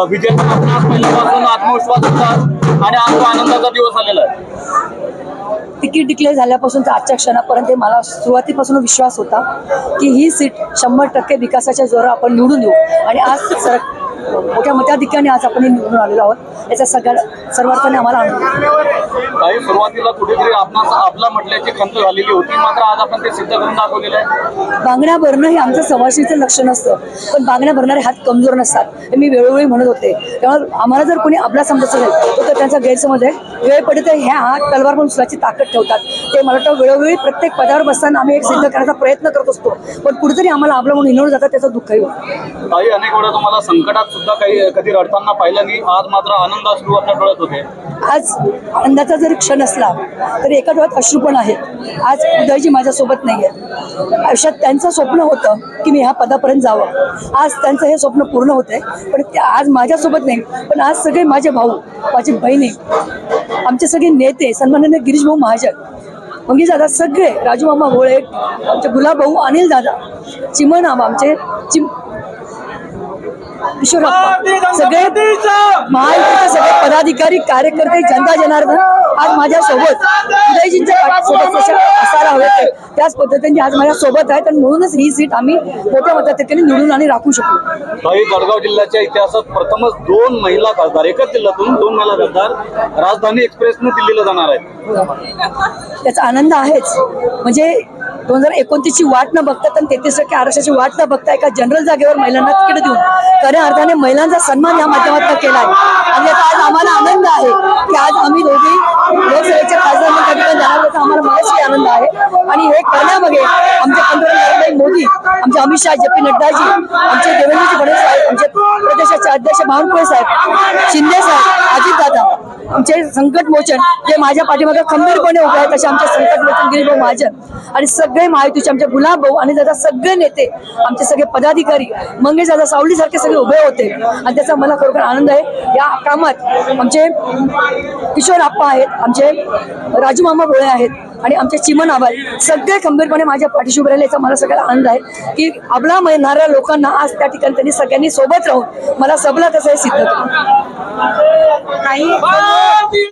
अ, पहिल्यापासून आत्मविश्वास होता आणि आज तो आनंदाचा दिवस आलेला आहे. तिकीट डिक्लेअर झाल्यापासून तर आजच्या क्षणापर्यंत मला सुरुवातीपासून विश्वास होता की ही सीट शंभर टक्के विकासाच्या जोरावर आपण निवडून येऊ. आणि आज सर मोठ्या मताधिक्याने आज आपण हे निवडून आलेलो आहोत. याचा सगळ्या सर्वार्थाने आम्हाला आनंद. आहे. सुरुवातीला कुठेतरी आपणास आपला म्हटल्याची खंत झालेली होती. मात्र आज आपण ते सिद्ध करून दाखवलेलं आहे. बांगड्या भरणं हे आमचं समाशीचं लक्ष नसतं पण बांगड्या भरणारे हात कमजोर नसतात. हे मी वेळोवेळी म्हणत होते. त्यामुळे आम्हाला जर कोणी आपला समजत असेल तर त्यांचा गैरसमज आहे. वेळ पडे तर ह्या हात तलवार पण उचलाची ताकद ठेवतात. ते मला वाटतं वेळोवेळी प्रत्येक पदावर बसताना आम्ही एक सिद्ध करण्याचा प्रयत्न करत असतो. पण कुठेतरी आम्हाला आपलं म्हणून हिनवून जातात त्याचं दुःखही होतं. काही अनेक वेळा तुम्हाला संकटात सुद्धा काही कधी रडताना पाहिलं नाही. आज मात्र आनंद आपल्या डोळ्यात होते. आज आनंदाचा जरी क्षण असला तरी एका डोळ्यात अश्रू पण आहे आज उदयजी माझ्यासोबत नाही आहेत आयुष्यात त्यांचं स्वप्न होतं की मी ह्या पदापर्यंत जावं. आज त्यांचं हे स्वप्न पूर्ण होतंय. पण ते आज माझ्यासोबत नाही. पण आज सगळे माझे भाऊ माझी बहिणी आमचे सगळे नेते सन्माननीय गिरीश भाऊ महाजन मंगेश दादा सगळे राजूमामा होळे आमचे गुलाबभाऊ अनिल दादा चिमन आमचे चिम अप्पा, सगळे महायुतीचे सगळे पदाधिकारी कार्यकर्ते जनता जनार्दन आज माझ्या सोबत उदयजींच्या पाठीसोबत कसे असायला हवे त्याच पद्धतीने आज माझ्या सोबत आहेत आणि म्हणूनच ही सीट आम्ही मोठ्या मताधिक्याने निवडून आणि राखू शकू काही जळगाव जिल्ह्याच्या इतिहासात प्रथमच दोन महिला खासदार एकाच जिल्ह्यातून दोन महिला खासदार राजधानी एक्सप्रेसने दिल्लीला जाणार आहेत. त्याचा आनंद आहेच. म्हणजे दोन हजार एकोणतीसची वाट न बघता तर तेहतीस टक्के आरक्षणाची वाट न बघता एका जनरल जागेवर महिलांना तिकीट देऊन खऱ्या अर्थाने महिलांचा सन्मान या माध्यमातून केला आहे. आणि याचा आज आम्हाला आनंद आहे की आज आम्ही दोघी लोकसभेचे खासदार म्हणून आम्हाला मनाशी आनंद आहे. आणि हे करण्यामध्ये आमचे पंतप्रधान नरेंद्र मोदी आमचे अमित शहा जे पी नड्डाजी आमचे देवेंद्रजी फडणवीस आमचे अध्यक्ष बावनकुळे साहेब शिंदे साहेब अजितदादा आमचे संकट मोचन जे माझ्या पाठीमागे खंबीरपणे उभे आहेत तसे आमचे संकट मोचन गिरीभाऊ महाजन आणि सगळे महायुतीचे आमचे गुलाब भाऊ आणि दादा सगळे नेते आमचे सगळे पदाधिकारी मंगेश दादा सावली सारखे सगळे उभे होते. आणि त्याचा मला खरोखर आनंद आहे. या कामात आमचे किशोर आप्पा आहेत आमचे राजू मामा भोळे आहेत. आणि आमचे चिमन आबाल सगळे खंबीरपणे माझ्या पाठीशी उभे राहिले याचा मला सगळ्याला आनंद आहे की आपला म्हणणाऱ्या लोकांना आज त्या ठिकाणी त्यांनी सगळ्यांनी सोबत राहून मला सबला तसं हे सिद्ध केलं. काही